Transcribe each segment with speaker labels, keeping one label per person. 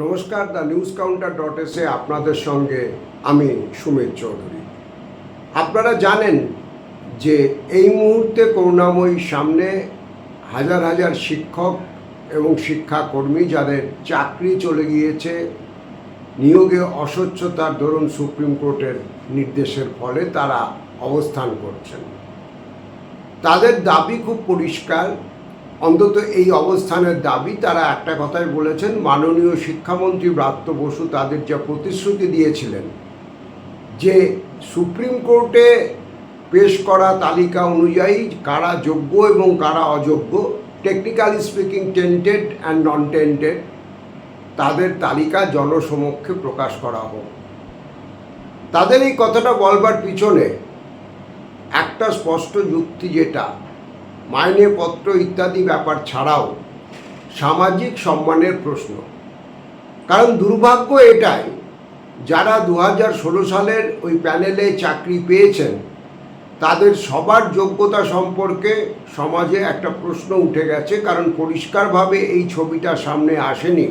Speaker 1: নমস্কার, the news counter dot এসে আপনাদের সঙ্গে আমি সুমিত চৌধুরী। আপনারা জানেন যে এই মুহূর্তে করুণাময়ী সামনে হাজার হাজার শিক্ষক এবং শিক্ষাকর্মী যাদের চাকরি চলে গিয়েছে, নিয়োগে অস্বচ্ছতার দরুন সুপ্রিম কোর্টের নির্দেশের ফলে তারা অবস্থান করছেন। তাদের দাবি খুব পরিষ্কার অন্তত এই অবস্থানের দাবি তারা একটা কথাই বলেছেন, মাননীয় শিক্ষামন্ত্রী ব্রাত্য বসু তাদের যা প্রতিশ্রুতি দিয়েছিলেন যে সুপ্রিম কোর্টে পেশ করা তালিকা অনুযায়ী কারা যোগ্য এবং কারা অযোগ্য technically speaking tainted and non tainted তাদের তালিকা জনসমক্ষে প্রকাশ করা হোক। তাদের এই কথাটা বলবার পিছনে একটা স্পষ্ট যুক্তি যেটা মাইনে পত্র ইত্যাদি ব্যাপার ছাড়াও সামাজিক সম্মানের প্রশ্ন। কারণ দুর্ভাগ্য এটাই, যারা দু হাজার ষোলো সালের ওই প্যানেলে চাকরি পেয়েছেন, তাদের সবার যোগ্যতা সম্পর্কে সমাজে একটা প্রশ্ন উঠে গেছে, কারণ পরিষ্কারভাবে এই ছবিটা সামনে আসেনি।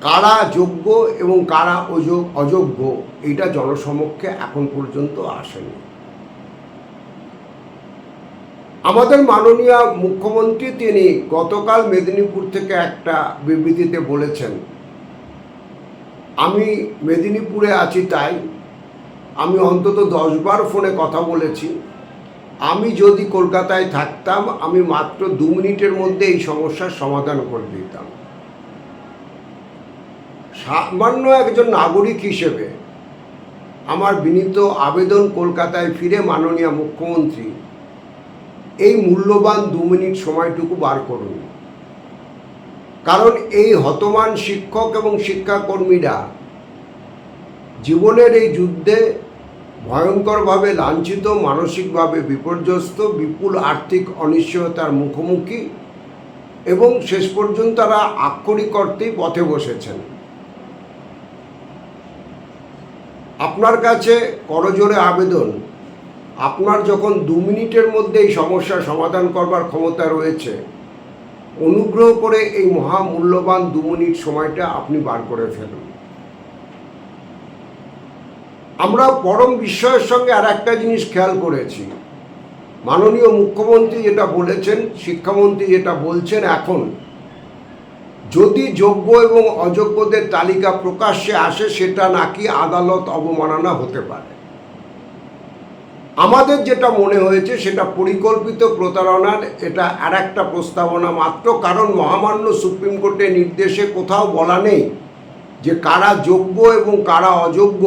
Speaker 1: কারা যোগ্য এবং কারা অযোগ- অযোগ্য, এটা জনসমক্ষে এখন পর্যন্ত আসেনি। আমাদের মাননীয় মুখ্যমন্ত্রী তিনি গতকাল মেদিনীপুর থেকে একটা বিবৃতিতে বলেছেন, আমি মেদিনীপুরে আছি তাই আমি অন্তত দশবার ফোনে কথা বলেছি। আমি যদি কলকাতায় থাকতাম, আমি মাত্র দু মিনিটের মধ্যে এই সমস্যার সমাধান করে দিতাম। সামান্য একজন নাগরিক হিসেবে আমার বিনীত আবেদন কলকাতায় ফিরে মাননীয় মুখ্যমন্ত্রী এই মূল্যবান দু মিনিট সময়টুকু বার করুন। কারণ এই হতমান শিক্ষক এবং শিক্ষাকর্মীরা জীবনের এই যুদ্ধে ভয়ঙ্করভাবে লাঞ্ছিত, মানসিকভাবে বিপর্যস্ত, বিপুল আর্থিক অনিশ্চয়তার মুখোমুখি এবং শেষ পর্যন্ত তারা আক্ষরিক অর্থেই পথে বসেছেন। আপনার কাছে করজোরে আবেদন। আপনার যখন দু মিনিটের মধ্যে এই সমস্যার সমাধান করবার ক্ষমতা রয়েছে, অনুগ্রহ করে এই মহামূল্যবান দু মিনিট সময়টা আপনি বার করে ফেলুন। আমরা পরম বিস্ময়ের সঙ্গে আর একটা জিনিস খেয়াল করেছি। মাননীয় মুখ্যমন্ত্রী যেটা বলেছেন, শিক্ষামন্ত্রী যেটা বলছেন এখন, যদি যোগ্য এবং অযোগ্যদের তালিকা প্রকাশ্যে আসে, সেটা নাকি আদালত অবমাননা হতে পারে। আমাদের যেটা মনে হয়েছে, সেটা পরিকল্পিত প্রতারণার এটা আর একটা প্রস্তাবনা মাত্র, কারণ মহামান্য সুপ্রিম কোর্টের নির্দেশে কোথাও বলা নেই যে কারা যোগ্য এবং কারা অযোগ্য,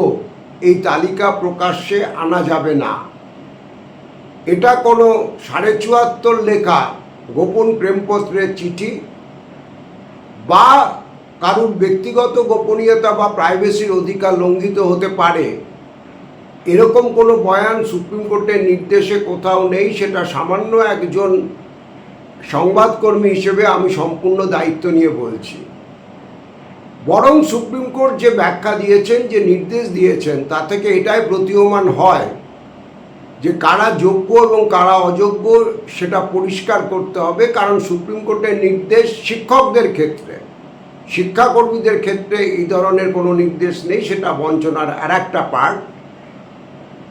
Speaker 1: এই তালিকা প্রকাশ্যে আনা যাবে না। এটা কোনো সাড়ে চুয়াত্তর লেখা গোপন প্রেমপত্রের চিঠি বা কারুর ব্যক্তিগত গোপনীয়তা বা প্রাইভেসির অধিকার লঙ্ঘিত হতে পারে। এরকম কোনো বয়ান সুপ্রিম কোর্টের নির্দেশে কোথাও নেই, সেটা সামান্য একজন সংবাদকর্মী হিসেবে আমি সম্পূর্ণ দায়িত্ব নিয়ে বলছি। বরং সুপ্রিম কোর্ট যে ব্যাখ্যা দিয়েছেন, যে নির্দেশ দিয়েছেন, তা থেকে এটাই প্রতীয়মান হয় যে কারা যোগ্য এবং কারা অযোগ্য সেটা পরিষ্কার করতে হবে, কারণ সুপ্রিম কোর্টের নির্দেশ শিক্ষকদের ক্ষেত্রে। শিক্ষাকর্মীদের ক্ষেত্রে এই ধরনের কোনো নির্দেশ নেই, সেটা বঞ্চনার আর একটা পার্ট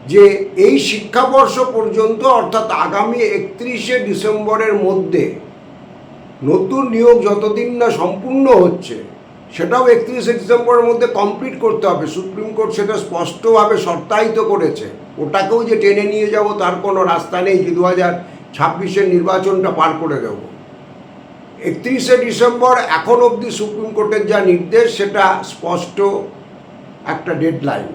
Speaker 1: যে এই শিক্ষাবর্ষ পর্যন্ত, অর্থাৎ আগামী একত্রিশে ডিসেম্বরের মধ্যে নতুন নিয়োগ যতদিন না সম্পূর্ণ হচ্ছে, সেটাও একত্রিশে ডিসেম্বরের মধ্যে কমপ্লিট করতে হবে। সুপ্রিম কোর্ট সেটা স্পষ্টভাবে শর্তায়িত করেছে। ওটাকেও যে টেনে নিয়ে যাব, তার কোনো রাস্তা নেই যে দু হাজার ছাব্বিশের নির্বাচনটা পার করে দেব। একত্রিশে ডিসেম্বর এখন অবধি সুপ্রিম কোর্টের যা নির্দেশ, সেটা স্পষ্ট একটা ডেডলাইন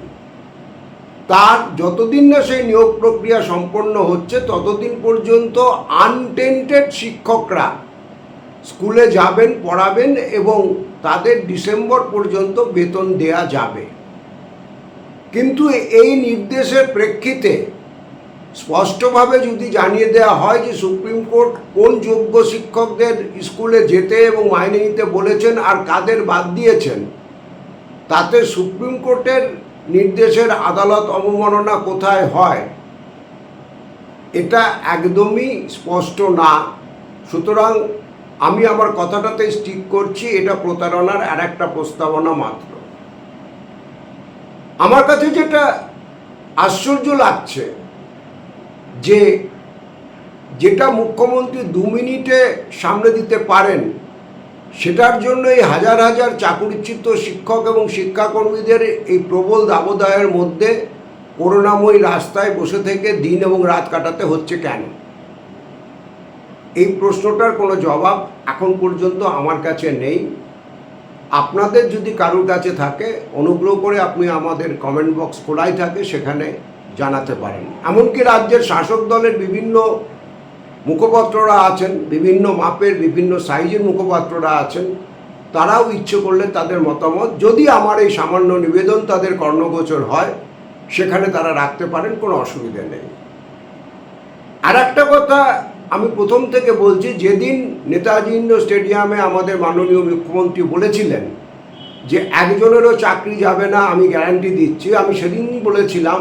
Speaker 1: তার যতদিন না সেই নিয়োগ প্রক্রিয়া সম্পন্ন হচ্ছে, ততদিন পর্যন্ত আনটেন্টেড শিক্ষকরা স্কুলে যাবেন, পড়াবেন এবং তাদের ডিসেম্বর পর্যন্ত বেতন দেয়া যাবে। কিন্তু এই নির্দেশের প্রেক্ষিতে স্পষ্টভাবে যদি জানিয়ে দেওয়া হয় যে সুপ্রিম কোর্ট কোন যোগ্য শিক্ষকদের স্কুলে যেতে এবং মাইনে নিতে বলেছেন আর কাদের বাদ দিয়েছেন, তাতে সুপ্রিম কোর্টের নির্দেশের আদালত অবমাননা কোথায় হয়, এটা একদমই স্পষ্ট না। সুতরাং আমি আমার কথাটাতে স্টিক করছি, এটা প্রতারণার আর একটা প্রস্তাবনা মাত্র। আমার কাছে যেটা আশ্চর্য লাগছে, যে যেটা মুখ্যমন্ত্রী দু মিনিটে সামনে দিতে পারেন সেটার জন্য এই হাজার হাজার চাকুরিচ্যুত শিক্ষক এবং শিক্ষাকর্মীদের এই প্রবল দাবদাহের মধ্যে করুণাময়ী রাস্তায় বসে থেকে দিন এবং রাত কাটাতে হচ্ছে কেন? এই প্রশ্নটার কোনো জবাব এখন পর্যন্ত আমার কাছে নেই। আপনাদের যদি কারোর কাছে থাকে, অনুগ্রহ করে আপনি আমাদের কমেন্ট বক্স খোলাই থাকে, সেখানে জানাতে পারেন। এমনকি রাজ্যের শাসক দলের বিভিন্ন মুখপাত্ররা আছেন, বিভিন্ন মাপের, বিভিন্ন সাইজের মুখপাত্ররা আছেন। তারাও ইচ্ছে করলে তাদের মতামত, যদি আমার এই সামান্য নিবেদন তাদের কর্ণগোচর হয়, সেখানে তারা রাখতে পারেন, কোনো অসুবিধা নেই। আর একটা কথা আমি প্রথম থেকে বলছি, যেদিন নেতাজি স্টেডিয়ামে আমাদের মাননীয় মুখ্যমন্ত্রী বলেছিলেন যে একজনেরও চাকরি যাবে না, আমি গ্যারান্টি দিচ্ছি, আমি সেদিনই বলেছিলাম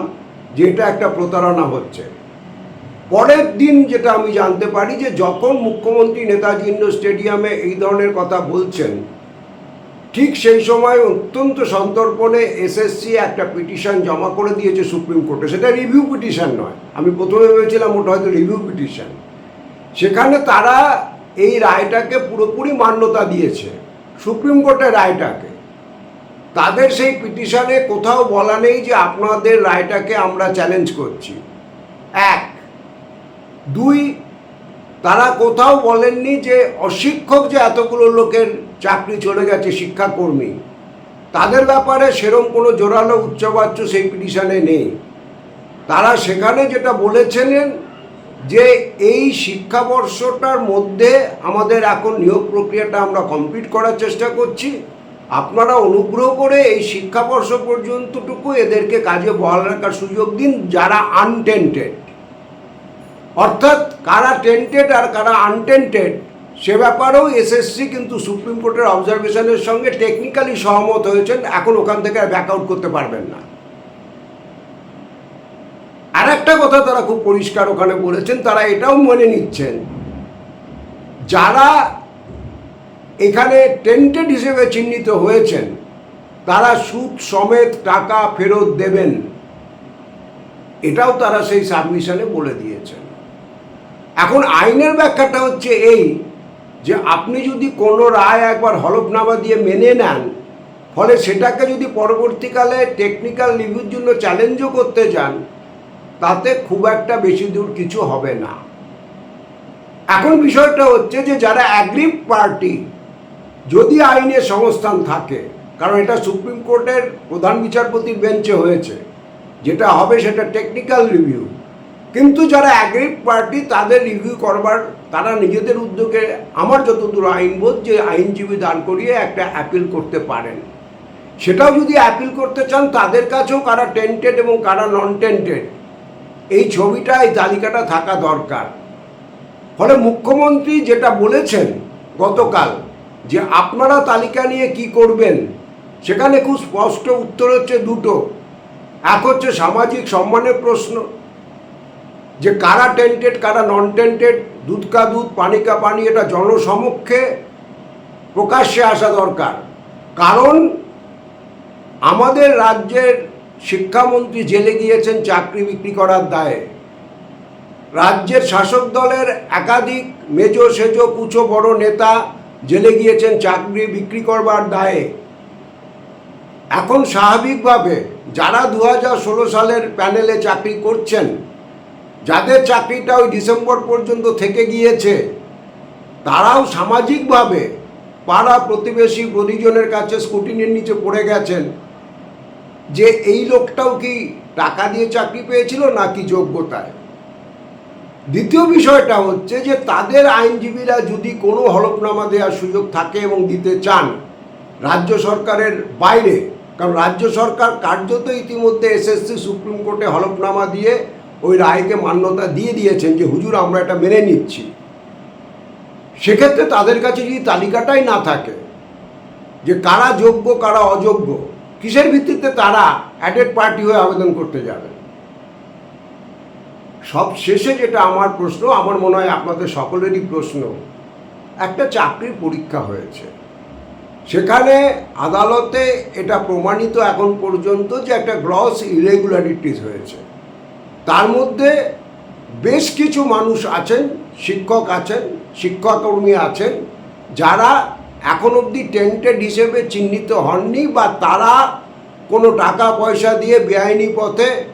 Speaker 1: যে এটা একটা প্রতারণা হচ্ছে। পরের দিন যেটা আমি জানতে পারি যে যখন মুখ্যমন্ত্রী নেতাজি স্টেডিয়ামে এই ধরনের কথা বলছেন, ঠিক সেই সময় অত্যন্ত সন্তর্পণে এসএসসি একটা পিটিশন জমা করে দিয়েছে সুপ্রিম কোর্টে। সেটা রিভিউ পিটিশন নয়। আমি প্রথমে ভেবেছিলাম ওটা হয়তো রিভিউ পিটিশন। সেখানে তারা এই রায়টাকে পুরোপুরি মান্যতা দিয়েছে, সুপ্রিম কোর্টের রায়টাকে। তাদের সেই পিটিশনে কোথাও বলা নেই যে আপনাদের রায়টাকে আমরা চ্যালেঞ্জ করছি। এক দুই, তারা কোথাও বলেননি যে অশিক্ষক যে এতগুলো লোকের চাকরি চলে গেছে শিক্ষাকর্মী। তাদের ব্যাপারে সেরম কোনো জোরালো উচ্চবাচ্য সেই পিটিশনে নেই। তারা সেখানে যেটা বলেছিলেন যে এই শিক্ষাবর্ষটার মধ্যে আমাদের এখন নিয়োগ প্রক্রিয়াটা আমরা কমপ্লিট করার চেষ্টা করছি। আপনারা অনুগ্রহ করে এই শিক্ষাবর্ষ পর্যন্তটুকু এদেরকে কাজে বহাল রাখার সুযোগ দিন যারা আনটেন্টেড অর্থাৎ কারা টেন্টেড আর কারা আনটেন্টেড, সে ব্যাপারেও এসএসসি কিন্তু সুপ্রিম কোর্টের অবজারভেশনের সঙ্গে টেকনিক্যালি সহমত হয়েছেন, এখন ওখান থেকে আর ব্যাক আউট করতে পারবেন না। আর একটা কথা তারা খুব পরিষ্কার ওখানে বলেছেন, তারা এটাও মনে নিচ্ছেন। যারা এখানে টেন্টেড হিসেবে চিহ্নিত হয়েছেন, তারা সুদ সমেত টাকা ফেরত দেবেন। এটাও তারা সেই সাবমিশনে বলে দিয়েছেন। এখন আইনের ব্যাখ্যাটা হচ্ছে এই যে আপনি যদি কোনো রায় একবার হলফনামা দিয়ে মেনে নেন, ফলে সেটাকে যদি পরবর্তীকালে টেকনিক্যাল রিভিউর জন্য চ্যালেঞ্জও করতে চান তাতে খুব একটা বেশি দূর কিছু হবে না। এখন বিষয়টা হচ্ছে যে যারা অ্যাগ্রিভ পার্টি যদি আইনে সংস্থান থাকে, কারণ এটা সুপ্রিম কোর্টের প্রধান বিচারপতির বেঞ্চে হয়েছে, যেটা হবে সেটা টেকনিক্যাল রিভিউ কিন্তু যারা অ্যাগ্রিভ পার্টি তাদের রিভিউ করবার, তারা নিজেদের উদ্যোগে আমার যতদূর আইনবোধ যে আইনজীবী দান করিয়ে একটা অ্যাপিল করতে পারেন। সেটাও যদি অ্যাপিল করতে চান, তাদের কাছেও কারা টেন্টেড এবং কারা নন টেন্টেড এই ছবিটা, এই তালিকাটা থাকা দরকার। ফলে মুখ্যমন্ত্রী যেটা বলেছেন গতকাল, যে আপনারা তালিকা নিয়ে কি করবেন, সেখানে খুব স্পষ্ট উত্তর হচ্ছে দুটো। এক হচ্ছে সামাজিক সম্মানের প্রশ্ন যে কারা টেন্টেড কারা নন টেন্টেড দুধ কা দুধ, পানি কা পানি, এটা জনসমক্ষে প্রকাশ্যে আসা দরকার। কারণ আমাদের রাজ্যের শিক্ষামন্ত্রী জেলে গিয়েছেন চাকরি বিক্রি করার দায়ে। রাজ্যের শাসক দলের একাধিক মেজো সেজো কুচো বড় নেতা জেলে গিয়েছেন চাকরি বিক্রি করবার দায়ে। এখন স্বাভাবিকভাবে যারা দু হাজার ষোলো সালের প্যানেলে চাকরি করছেন যাদের চাকরিটা ওই ডিসেম্বর পর্যন্ত থেকে গিয়েছে, তারাও সামাজিকভাবে পাড়া প্রতিবেশী পরিজনের কাছে স্কুটিনের নিচে পড়ে গেছেন। যে এই লোকটাও কি টাকা দিয়ে চাকরি পেয়েছিল নাকি যোগ্যতায়? দ্বিতীয় বিষয়টা হচ্ছে যে তাদের আইনজীবীরা যদি কোনো হলফনামা দেওয়ার সুযোগ থাকে এবং দিতে চান রাজ্য সরকারের বাইরে, কারণ রাজ্য সরকার কার্যত ইতিমধ্যে এসএসসি সুপ্রিম কোর্টে হলফনামা দিয়ে ওই রায়কে মান্যতা দিয়ে দিয়েছেন যে, হুজুর, আমরা এটা মেনে নিচ্ছি। সেক্ষেত্রে তাদের কাছে যদি তালিকাটাই না থাকে, যে কারা যোগ্য, কারা অযোগ্য, কিসের ভিত্তিতে তারা অ্যাডেড পার্টি হয়ে আবেদন করতে যাবে? সব শেষে যেটা আমার প্রশ্ন, আমার মনে হয় আপনাদের সকলেরই প্রশ্ন, একটা চাকরির পরীক্ষা হয়েছে। সেখানে আদালতে এটা প্রমাণিত এখন পর্যন্ত যে একটা গ্রস ইরেগুলারিটিস হয়েছে। তার মধ্যে বেশ কিছু মানুষ আছেন, শিক্ষক আছেন, শিক্ষাকর্মী আছেন, যারা এখন অবধি টেন্টেড হিসেবে চিহ্নিত হননি বা তারা কোনো টাকা পয়সা দিয়ে বেআইনি পথে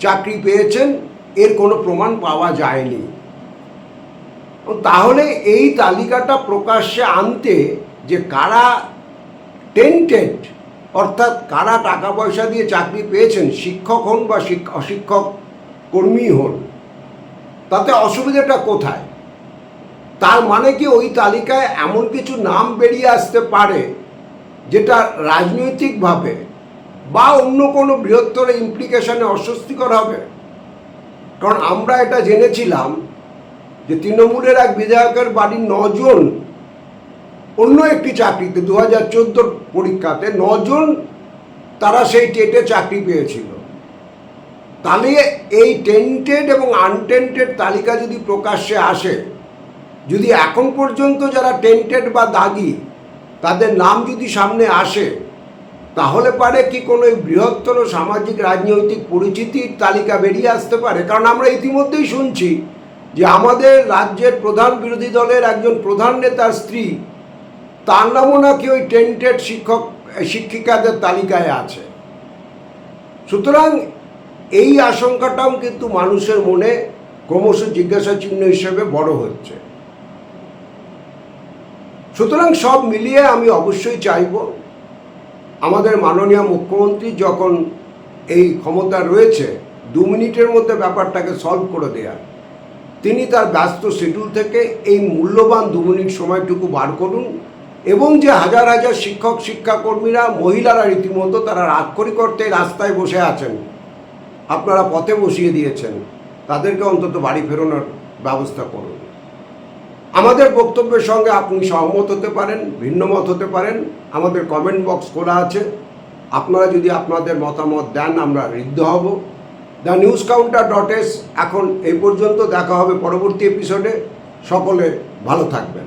Speaker 1: চাকরি পেয়েছেন, এর কোনো প্রমাণ পাওয়া যায়নি। তাহলে এই তালিকাটা প্রকাশ্যে আনতে যে কারা টেন্টেড অর্থাৎ কারা টাকা পয়সা দিয়ে চাকরি পেয়েছেন, শিক্ষক হন বা শিক- অশিক্ষক কর্মী হন, তাতে অসুবিধাটা কোথায়? তার মানে কি ওই তালিকায় এমন কিছু নাম বেরিয়ে আসতে পারে যেটা রাজনৈতিকভাবে বা অন্য কোনো বৃহত্তর ইমপ্লিকেশনে অস্বস্তিকর হবে? কারণ আমরা এটা জেনেছিলাম যে তৃণমূলের এক বিধায়কের বাড়ির নজন অন্য একটি চাকরিতে দু হাজার পরীক্ষাতে নজন তারা সেই টেটে চাকরি পেয়েছিল। তাহলে এই টেন্টেড এবং আনটেন্টেড তালিকা যদি প্রকাশ্যে আসে, যদি এখন পর্যন্ত যারা টেন্টেড বা দাগি, তাদের নাম যদি সামনে আসে, তাহলে পারে কি কোনো বৃহত্তর সামাজিক রাজনৈতিক পরিচিতির তালিকা বেরিয়ে আসতে পারে? কারণ আমরা ইতিমধ্যেই শুনছি যে আমাদের রাজ্যের প্রধান বিরোধী দলের একজন প্রধান নেতার স্ত্রী, তার নামও নাকি ওই টেন্টেড শিক্ষক, শিক্ষিকাদের তালিকায় আছে। সুতরাং এই আশঙ্কাটাও কিন্তু মানুষের মনে ক্রমশ জিজ্ঞাসা চিহ্ন হিসেবে বড় হচ্ছে। সুতরাং সব মিলিয়ে আমি অবশ্যই চাইব আমাদের মাননীয় মুখ্যমন্ত্রী যখন এই ক্ষমতা রয়েছে, দু মিনিটের মধ্যে ব্যাপারটাকে সলভ করে দেওয়ার তিনি তার ব্যস্ত শিডিউল থেকে এই মূল্যবান দু মিনিট সময়টুকু বার করুন এবং যে হাজার হাজার শিক্ষক, শিক্ষাকর্মীরা, মহিলারা রীতিমতো তারা রাক্ষরি করতে রাস্তায় বসে আছেন আপনারা পথে বসিয়ে দিয়েছেন, তাদেরকে অন্তত বাড়ি ফেরানোর ব্যবস্থা করুন। আমাদের বক্তব্যের সঙ্গে আপনি সহমত হতে পারেন, ভিন্নমত হতে পারেন, আমাদের কমেন্ট বক্স খোলা আছে। আপনারা যদি আপনাদের মতামত দেন, আমরা ঋদ্ধ হব। The news counter dot S এখন এই পর্যন্ত দেখা হবে পরবর্তী এপিসোডে সকলে ভালো থাকবেন।